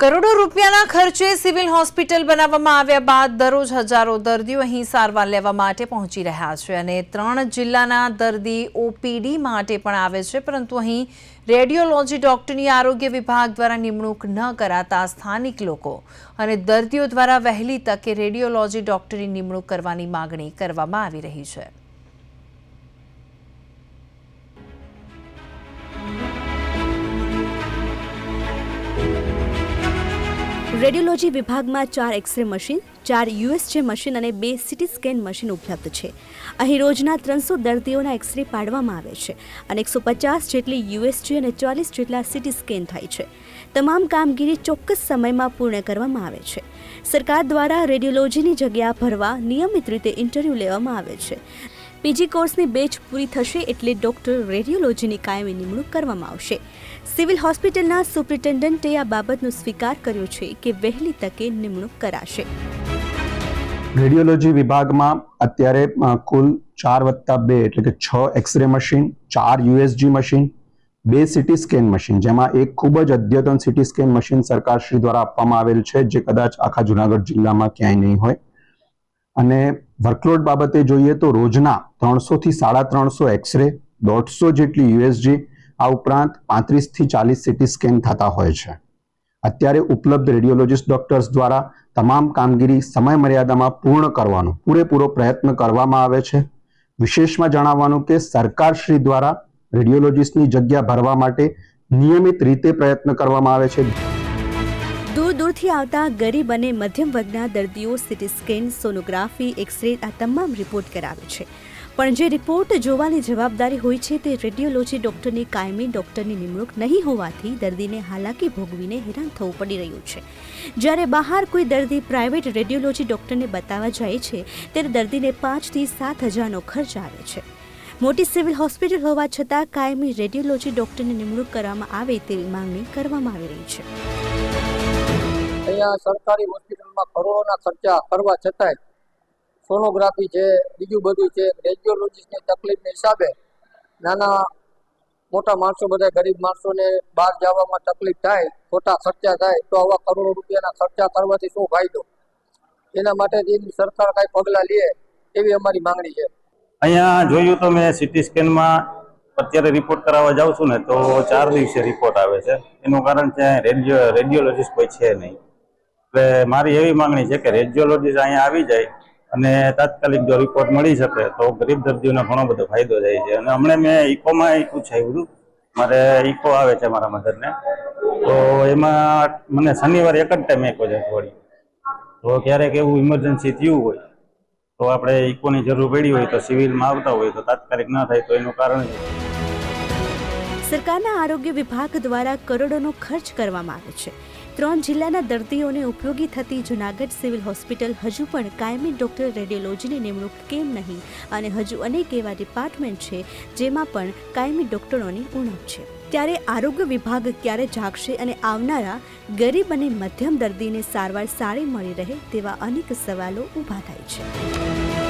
કરોડો રૂપિયાના ખર્ચે સિવિલ હોસ્પિટલ બનાવવામાં આવ્યા બાદ દરરોજ હજારો દર્દીઓ અહીં સારવાર લેવા માટે પહોંચી રહ્યા છે અને ત્રણ જિલ્લાના દર્દી ઓપીડી માટે પણ આવે છે, પરંતુ અહીં રેડિયોલોજી ડોક્ટરની આરોગ્ય વિભાગ દ્વારા નિમણૂક ન કરાતા સ્થાનિક લોકો અને દર્દીઓ દ્વારા વહેલી તકે રેડિયોલોજી ડોક્ટરની નિમણૂક કરવાની માગણી કરવામાં આવી રહી છે. રેડિયોલોજી વિભાગમાં ચાર એક્સરે મશીન, ચાર યુએસજે મશીન અને બે સિટી સ્કેન મશીન ઉપલબ્ધ છે. અહીં રોજના ત્રણસો દર્દીઓના એક્સરે પાડવામાં આવે છે અને એકસો પચાસ જેટલી યુએસજે અને ચાલીસ જેટલા સીટી સ્કેન થાય છે. તમામ કામગીરી ચોક્કસ સમયમાં પૂર્ણ કરવામાં આવે છે. સરકાર દ્વારા રેડિયોલોજીની જગ્યા ભરવા નિયમિત રીતે ઇન્ટરવ્યૂ લેવામાં આવે છે. પીજી કોર્સની બેચ પૂરી થશે એટલે ડોક્ટર રેડિયોલોજીની કાયમી નિમણૂક કરવામાં આવશે. સિવિલ હોસ્પિટલના સુપ્રિન્ટેન્ડન્ટે આ બાબતનો સ્વીકાર કર્યો છે કે વહેલી તકે નિમણૂક કરાશે. રેડિયોલોજી વિભાગમાં અત્યારે કુલ ચાર વત્તા બે એટલે કે છ એક્સરે મશીન, ચાર યુએસજી મશીન, બે સિટી સ્કેન મશીન, જેમાં એક ખૂબ જ અદ્યતન સિટી સ્કેન મશીન સરકારશ્રી દ્વારા આપવામાં આવેલ છે, જે કદાચ આખા જુનાગઢ જિલ્લામાં ક્યાંય નહીં હોય. અને વર્કલોડ બાબતે જોઈએ તો રોજના ત્રણસો થી સાડા ત્રણસો એક્સરે, દોઢસો જેટલી યુએસજી, આ ઉપરાંત પાંત્રીસથી ચાલીસ સીટી સ્કેન થતા હોય છે. અત્યારે ઉપલબ્ધ રેડિયોલોજીસ્ટ ડોક્ટર્સ દ્વારા તમામ કામગીરી સમય મર્યાદામાં પૂર્ણ કરવાનો, પૂરેપૂરો પ્રયત્ન કરવામાં આવે છે. વિશેષમાં જણાવવાનું કે સરકારશ્રી દ્વારા રેડિયોલોજીસ્ટની જગ્યા ભરવા માટે નિયમિત રીતે પ્રયત્ન કરવામાં આવે છે. દૂરથી આવતા ગરીબ અને મધ્યમ વર્ગના દર્દીઓ સિટી સ્કેન સોનોગ્રાફી એક્સરે આ તમામ રિપોર્ટ કરાવે છે. પણ જે રિપોર્ટ જોવાની જવાબદારી હોય છે તે રેડિયોલોજી ડોક્ટરની કાયમી ડોક્ટરની નિમણૂક નહીં હોવાથી દર્દીને હાલાકી ભોગવીને હેરાન થવું પડી રહ્યું છે. જ્યારે બહાર કોઈ દર્દી પ્રાઇવેટ રેડિયોલોજી ડોક્ટરને બતાવવા જાય છે, ત્યારે દર્દીને પાંચથી સાત હજારનો ખર્ચ આવે છે. મોટી સિવિલ હોસ્પિટલ હોવા છતાં કાયમી રેડિયોલોજી ડોક્ટરની નિમણૂક કરવામાં આવે તેવી માંગણી કરવામાં આવી રહી છે. અહીંયા સરકારી હોસ્પિટલમાં કરોડોના ખર્ચા કરવા છતાંય સોનોગ્રાફી છે, બીજું બધું છે, રેડિયોલોજીસ્ટની તકલીફના હિસાબે નાના મોટા માણસો, બધા ગરીબ માણસોને બહાર જવામાં તકલીફ થાય, ખોટા ખર્ચા થાય, તો આવા કરોડો રૂપિયાના ખર્ચા કરવાથી શું ફાયદો? એના માટે સરકાર કાંઈ પગલાં લે એવી અમારી માંગણી છે. અહીંયા જોયું તો મેં સિટી સ્કેનમાં અત્યારે રિપોર્ટ કરાવવા જાઉં છું ને, તો ચાર દિવસે રિપોર્ટ આવે છે. એનું કારણ છે, રેડિયો, રેડિયોલોજીસ્ટ કોઈ છે નહીં. એટલે મારી એવી માંગણી છે કે રેડિયોલોજીસ્ટ અહીંયા આવી જાય અને તાત્કાલિક જો રિપોર્ટ મળી શકે તો ગરીબ દર્દીઓને ઘણો બધો ફાયદો થાય છે. અને હમણાં મેં ઇકોમાં પૂછાયું હતું. મારે ઇકો આવે છે મારા મધરને. તો એમાં મને શનિવારે એક જ ટાઈમ એક છે થોડી તો ક્યારેક એવું ઇમરજન્સી થયું હોય, તો આપણે ઇકોની જરૂર પડી હોય તો સિવિલમાં આવતા હોય તો તાત્કાલિક ના થાય તો એનું કારણ છે સરકારના આરોગ્ય વિભાગ દ્વારા કરોડોનો ખર્ચ કરવામાં આવે છે. ત્રણ જિલ્લાના દર્દીઓને ઉપયોગી થતી જુનાગઢ સિવિલ હોસ્પિટલ હજુ પણ કાયમી ડોક્ટર રેડિયોલોજીની નિમણૂક કેમ નહીં? અને હજુ અનેક એવા ડિપાર્ટમેન્ટ છે જેમાં પણ કાયમી ડોક્ટરોની ઉણપ છે. ત્યારે આરોગ્ય વિભાગ ક્યારે જાગશે અને આવનારા ગરીબ અને મધ્યમ દર્દીને સારવાર સારી મળી રહે તેવા અનેક સવાલો ઊભા થાય છે.